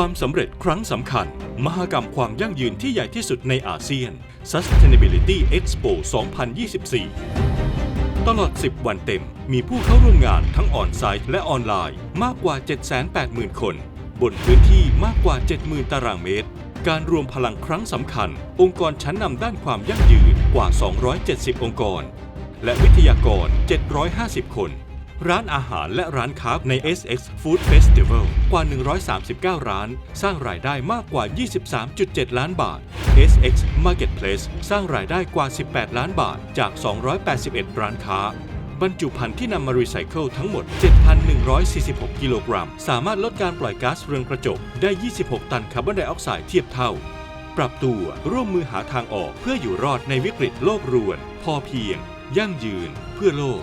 ความสำเร็จครั้งสำคัญ มหกรรมความยั่งยืนที่ใหญ่ที่สุดในอาเซียน Sustainability Expo 2024 ตลอด 10 วันเต็ม มีผู้เข้าร่วมงานทั้งออนไซต์และออนไลน์ มากกว่า 780,000 คน บนพื้นที่มากกว่า 70,000 ตารางเมตร การรวมพลังครั้งสำคัญ องค์กรชั้นนำด้านความยั่งยืนกว่า 270 องค์กร และวิทยากร 750 คน ร้านอาหารและร้านค้าใน SX Food Festival กว่า 139 ร้าน สร้างรายได้มากกว่า 23.7 ล้านบาท SX Marketplace สร้างรายได้กว่า 18 ล้านบาทจาก 281 ร้านค้า บรรจุภัณฑ์ที่นำมารีไซเคิลทั้งหมด 7,146 กิโลกรัม สามารถลดการปล่อยก๊าซเรือนกระจกได้ 26 ตันคาร์บอนไดออกไซด์เทียบเท่า ปรับตัวร่วมมือหาทางออกเพื่ออยู่รอดในวิกฤตโลกรวน พอเพียง ยั่งยืน เพื่อโลก